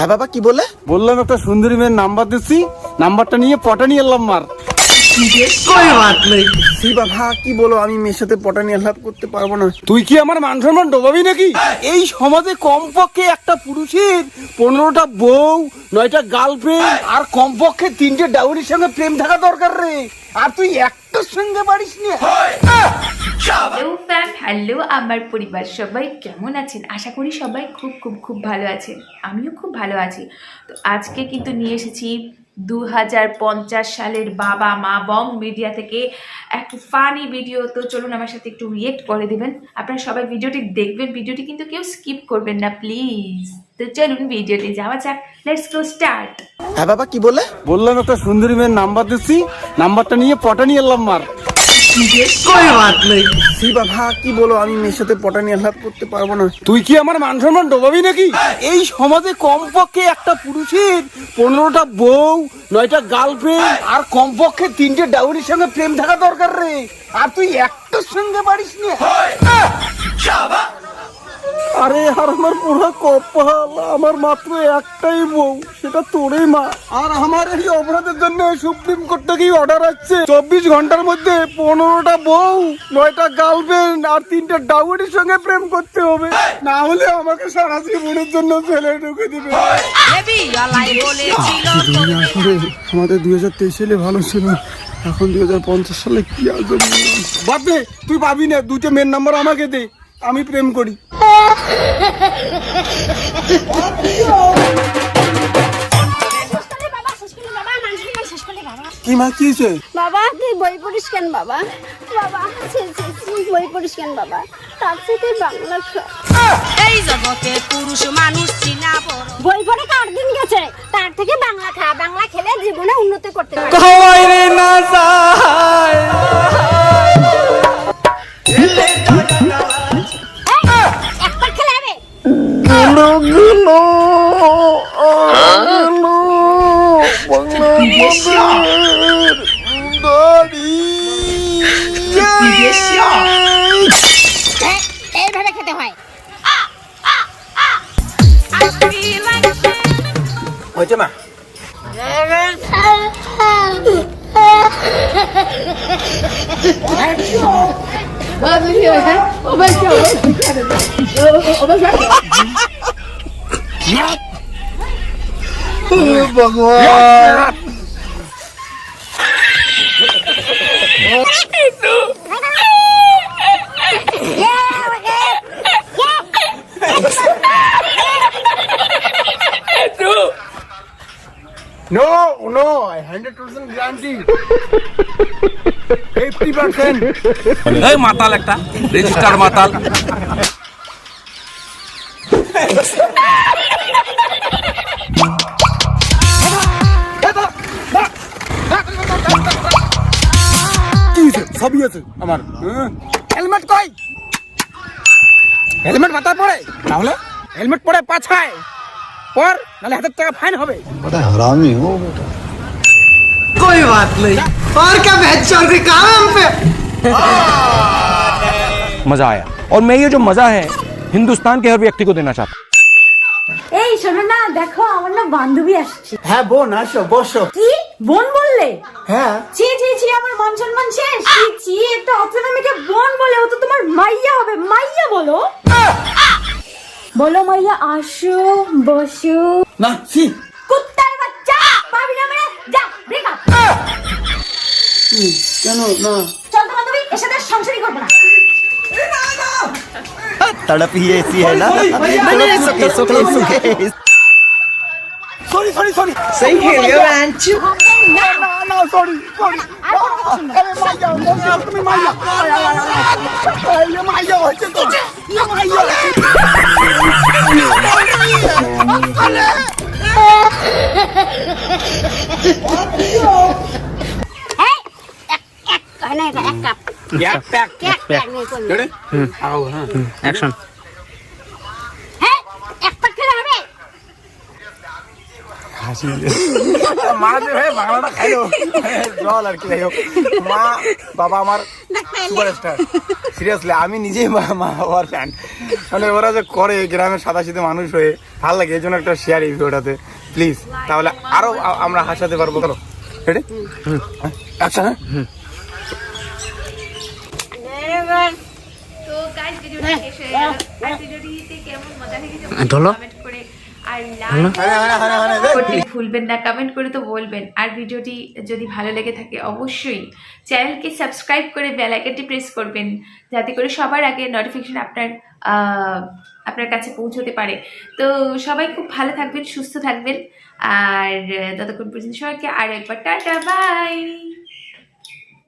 হ্যাঁ বাবা কি বলে? বললাম একটা সুন্দরী মেয়ের নাম্বার দিচ্ছি নাম্বারটা নিয়ে পটা নিয়ে এলাম মার। সি বাবা কি বলো আমি মেয়ের সাথে পটানি আলাপ করতে পারব না। তুই কি আমার মান সম্মান ডোবাবি নাকি? এই সমাজে কমপক্ষে একটা পুরুষের পনেরোটা বউ নয়টা গার্লফ্রেন্ড আর কমপক্ষে তিনটে ডাউরির সঙ্গে প্রেম থাকা দরকার রে। আর তুই একটার সঙ্গে পারিস নি। হ্যালো ফ্যাম হ্যালো আমার পরিবার সবাই। কেমন আছেন? আশা করি সবাই খুব খুব খুব ভালো আছেন। আমিও খুব ভালো আছি। তো আজকে কিন্তু নিয়ে এসেছি দু হাজার পঞ্চাশ সালের বাবা মা বং মিডিয়া থেকে একটু ফানি ভিডিও তো চলুন আমার সাথে একটু রিয়েক্ট করে দেবেন। আপনারা সবাই ভিডিওটি দেখবেন। ভিডিওটি কিন্তু কেউ স্কিপ করবেন না প্লিজ তো চলুন ভিডিওটি যাওয়া যাক। লেটস গো স্টার্ট হ্যাঁ বাবা কি বলে বললাম একটা সুন্দরী মেয়ের নাম্বার দিচ্ছি। নাম্বারটা নিয়ে পটা নিয়ে এলাম মার। কি বলো আমি মেয়ের সাথে আলাপ করতে পারব না। তুই কি আমার মান সম্মান ডোবাবি নাকি? এই সমাজে কমপক্ষে একটা পুরুষের পনেরোটা বউ নয়টা গার্লফ্রেন্ড আর কমপক্ষে তিনটে ডাউরির সঙ্গে প্রেম থাকা দরকার রে। আর তুই একটার সঙ্গে পারিস নি। আরে আর আমার পুরো কপাল আমার মাত্র একটাই বউ সেটা তোরই মা। আর আমার এই অপরাধের জন্য সুপ্রিম কোর্ট থেকেই অর্ডার আসছে? চব্বিশ ঘণ্টার মধ্যে পনেরোটা বউ নয়টা গার্লফ্রেন্ড আর তিনটা ডাউরির সঙ্গে প্রেম করতে হবে। না হলে আমাকে সারা জীবনের জন্য ফেলে ঢুকে দিবে। আমাদের দুই হাজার তেইশ সালে ভালো ছিল এখন দুই হাজার পঞ্চাশ সালে কি আসবে বাদ দে তুই পাবি না দুটো মেন নাম্বার আমাকে দে আমি প্রেম করি। কি মা কি হয়েছে? বাবা তুই বই পড়িস কেন বাবা? বাবা বই পড়িস কেন বাবা? তার সাথে বাংলা এই জগতে পুরুষ মানুষ চিনা বড়। বই পড়ে কার দিন গেছে? তার থেকে বাংলা খা। বাংলা খেলে জীবনে উন্নতি করতে পারে। এই, 别笑，你别笑。哎哎，拍拍看，等。啊啊啊！我这嘛。我们笑，我们笑，我们去，我们去。宝宝。no hundred percent guarantee fifty percent এই মাতাল একটা রেজিস্টার মাতাল। সবই আছে আমার হেলমেট কই? হেলমেট মাথায় পড়ে তাহলে হেলমেট পরে পাছায় পর নাহলে হাজার টাকা ফাইন হবে कोई बात नहीं और क्या बेहतर के काम पे मजा आया और मैं ये जो मजा है हिंदुस्तान के हर व्यक्ति को देना चाहता हूं এই শোনো না দেখো আমার না বান্ধবী আসছে হ্যাঁ বোন আসো বসো কি বোন বললে হ্যাঁ ছি ছি ছি আমার মান বলো মাইয়া আসো বসো না সি কুত্তার বাচ্চা পাবি না মেরে যা ব্রেকআপ কেন না চল তো বান্ধবী এর সাথে আর সংসারই করবো না तड़प ही ऐसी है ना सुखे सुखे सुखे सॉरी सॉरी सॉरी सही खेल रहे हो रांचू ना ना सॉरी सॉरी अरे माया माया তুমি মাইয়া ये माया হচ্ছে তো ये माया হ্যাঁ। অ্যাকশন। হ্যাঁ হবে? মা যে ভাই বাংলাটা খাইলো। জল আর কি মা বাবা আমার সুপারস্টার সিরিয়াসলি আমি নিজেই মা বাবার ফ্যান মানে ওরা যে করে গ্রামের সাদা সিধে মানুষ হয়ে ভালো লাগে এই জন্য একটা শেয়ার এই ভিডিওটাতে। প্লিজ তাহলে আরও আমরা হাসাতে পারব। চলো রেডি আচ্ছা হ্যাঁ। আর লাইক ভুলবেন না কমেন্ট করে তো বলবেন। আর ভিডিওটি যদি ভালো লেগে থাকে অবশ্যই চ্যানেলকে সাবস্ক্রাইব করে বেল আইকনটি প্রেস করবেন যাতে করে সবার আগে নোটিফিকেশন আপনার আপনার কাছে পৌঁছতে পারে। তো সবাই খুব ভালো থাকবেন সুস্থ থাকবেন। আর ততক্ষণ পর্যন্ত সবাইকে আর একবার টাটা বাই